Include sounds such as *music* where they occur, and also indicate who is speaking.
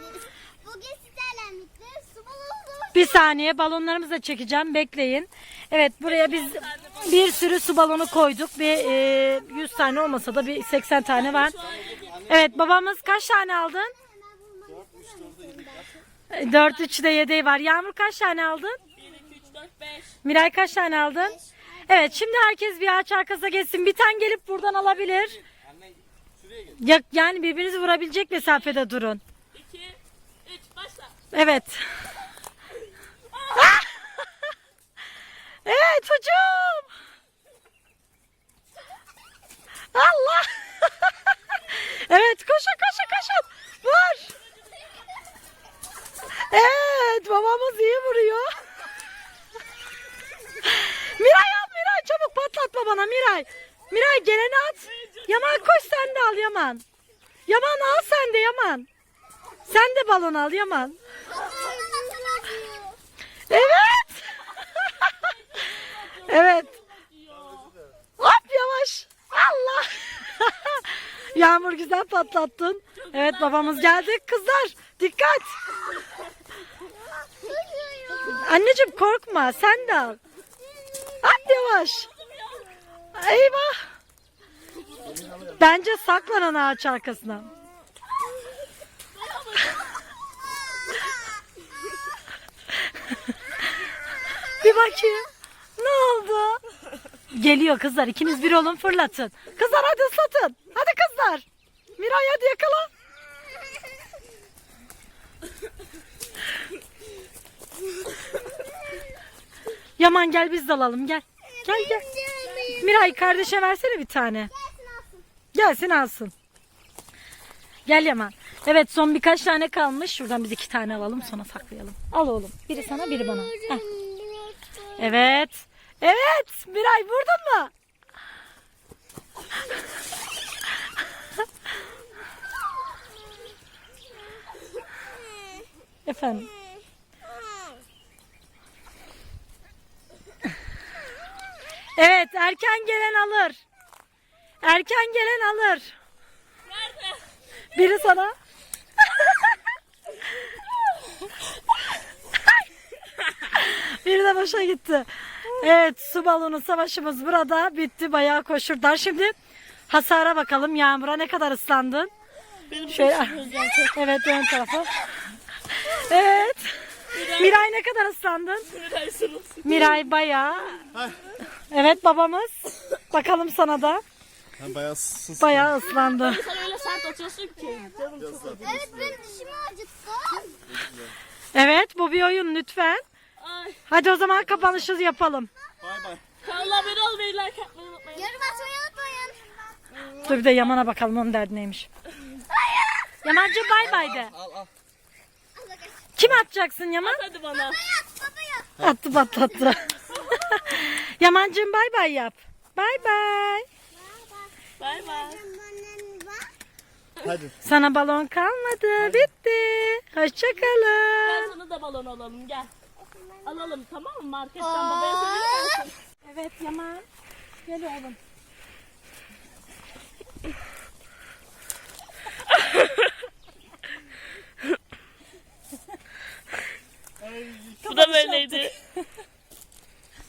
Speaker 1: *laughs* Bir saniye balonlarımızı da çekeceğim. Bekleyin. Evet buraya biz bir sürü su balonu koyduk. Bir e, 100 tane olmasa da bir 80 tane var. Evet babamız kaç tane aldın? 4 3 de yedeği var. Yağmur kaç tane aldın?
Speaker 2: 1, 2, 3, 4, 5.
Speaker 1: Miray kaç tane aldın? Evet şimdi herkes bir ağaç arkasına geçsin. Bir tane gelip buradan alabilir. Ya, yani birbirinizi vurabilecek mesafede durun.
Speaker 2: 2, 3, başla.
Speaker 1: Evet. *laughs* Evet hocam. Allah. *laughs* evet koşun koşun koşun. Vur. Evet babamız iyi vuruyor. *laughs* Miray al Miray çabuk patlat babana Miray. Miray geleni at. Yaman koş sen de al Yaman. Yaman al sen de Yaman. Sen de balon al Yaman. *laughs* Evet. *laughs* evet. Hop yavaş. Allah. *laughs* Yağmur güzel patlattın. Evet babamız geldi. Kızlar dikkat. Anneciğim korkma sen de al. At yavaş. Eyvah. Bence saklanan ağaç arkasına. Bakayım. Ne oldu? Geliyor kızlar. ikiniz bir olun fırlatın. Kızlar hadi ıslatın. Hadi kızlar. Miray hadi yakala. Yaman gel biz de alalım gel. Gel gel. Miray kardeşe versene bir tane. Gelsin alsın. Gel Yaman. Evet son birkaç tane kalmış. Şuradan biz iki tane alalım sonra saklayalım. Al oğlum. Biri sana biri bana. Heh. Evet. Evet. Miray vurdun mu? Efendim. Evet erken gelen alır. Erken gelen alır.
Speaker 2: Nerede?
Speaker 1: Biri sana. Boşa gitti. Evet su balonu savaşımız burada bitti. Bayağı koşurlar. Şimdi hasara bakalım. Yağmura ne kadar ıslandın?
Speaker 2: Benim
Speaker 1: Şöyle. Evet ön tarafı. Evet. Miray ne kadar ıslandın?
Speaker 2: Miray sırılsın.
Speaker 1: Miray bayağı. Evet babamız. Bakalım sana da.
Speaker 3: Ben bayağı sus.
Speaker 1: Bayağı ıslandı.
Speaker 2: Sen öyle sert atıyorsun ki. Canım çok acıyor.
Speaker 4: Evet benim dişimi acıttı.
Speaker 1: Evet bu bir oyun lütfen. Hadi o zaman kapanışı yapalım.
Speaker 3: Bay bay.
Speaker 2: Kanala abone olmayı, like atmayı unutmayın.
Speaker 4: Yorum atmayı unutmayın.
Speaker 1: Dur bir de Yaman'a bakalım onun derdi neymiş. Yamancı bay bay de.
Speaker 3: Al al.
Speaker 1: Kim atacaksın Yaman?
Speaker 2: Hadi bana.
Speaker 1: Attı patlattı. *laughs* Yamancığım bay bay yap. Bay bay.
Speaker 2: Bay bay.
Speaker 3: Hadi.
Speaker 1: Sana balon kalmadı. Bitti.
Speaker 2: Gel
Speaker 1: Hoşçakalın.
Speaker 2: sana da balon alalım gel. Alalım tamam mı? Marketten babaya musun?
Speaker 1: Evet Yaman. Gel oğlum.